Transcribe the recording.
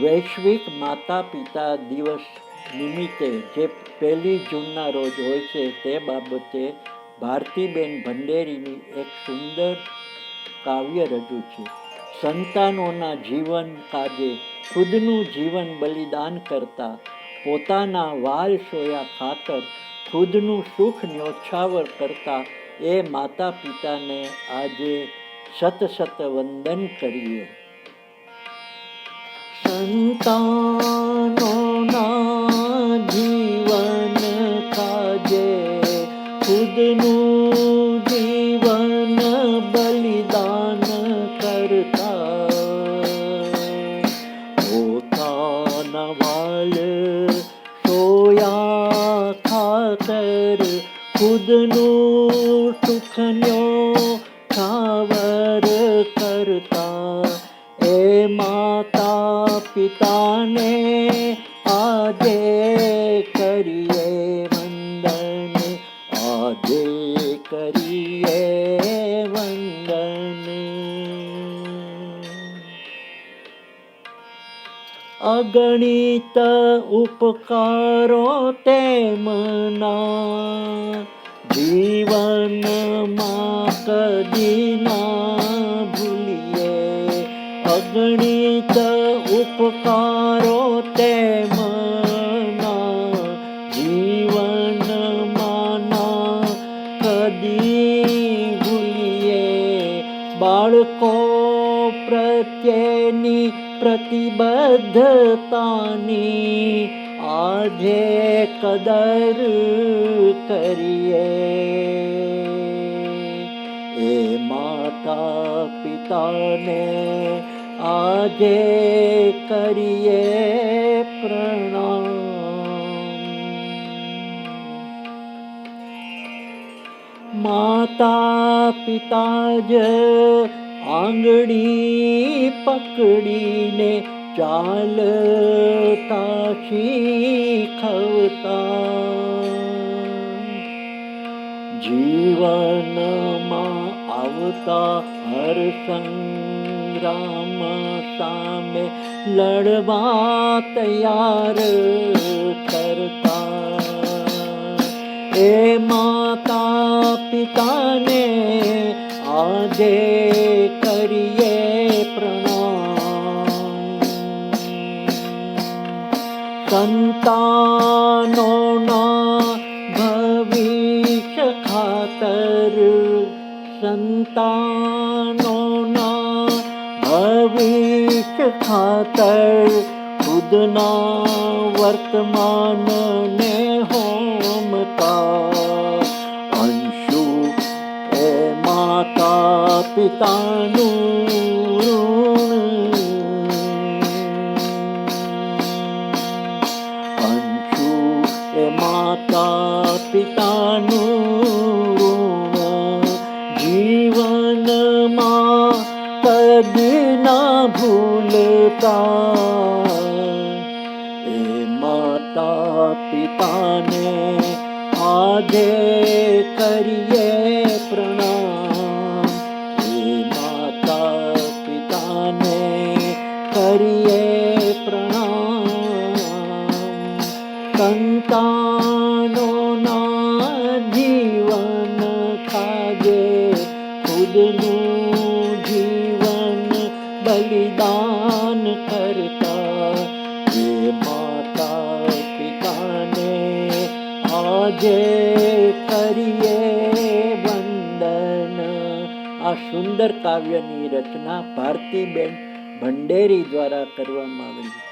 વૈશ્વિક માતા પિતા દિવસ નિમિત્તે જે પહેલી જૂનના રોજ હોય છે તે બાબતે ભારતીબેન ભંડેરીની એક સુંદર કાવ્ય રજૂ છે. સંતાનોના જીવન કાજે ખુદનું જીવન બલિદાન કરતા પોતાના વાલ સોયા ખાતર ખુદનું સુખ ન્યોછાવર કરતા એ માતા પિતાને આજે સત સત વંદન કરીએ. સંતાનોના જીવન કાજે, ખુદનું જીવન બલિદાન કરતા. પોતાના વાલ સોયા ખાતર ખુદનું સુખન્યો છાવર કરતા એ માતા પિતાને આજે કરીએ વંદન આજે કરીએ વંદન અગણિત ઉપકારો તેમના જીવનમાં કદી ના ભૂલીએ અગણિત ઉપકારો તેમના જીવનમાં ના કદી ભૂલીએ. બાળકો પ્રત્યેની પ્રતિબદ્ધતાની આજે કદર કરીએ. એ માતા પિતાને આજે કરીએ પ્રણામ. માતા પિતા જ આંગળી પકડીને ચાલતા શીખવતા. જીવનમાં આવતા હર સંગ્રામ સામે લડવા તૈયાર કરતા એ માતા પિતાને આજે કરીએ પ્રણામ સંતાનોના ભવિષ્ય ખાતર સંતાનોના ભવિષ્ય ખાતર ખુદના વર્તમાનને હોમતા અંશુ એ માતા પિતાનું ઋણ અંશુ એ માતા પિતાનું ભૂલતા એ માતા પિતાને આજે કરીએ પ્રણામ એ માતા પિતાને કરીએ પ્રણામ સંતાનોના જીવન ખાજે ખુદનું આજે કરીએ વંદન. આ સુંદર કાવ્યની રચના ભારતીબેન ભંડેરી દ્વારા કરવામાં આવેલી.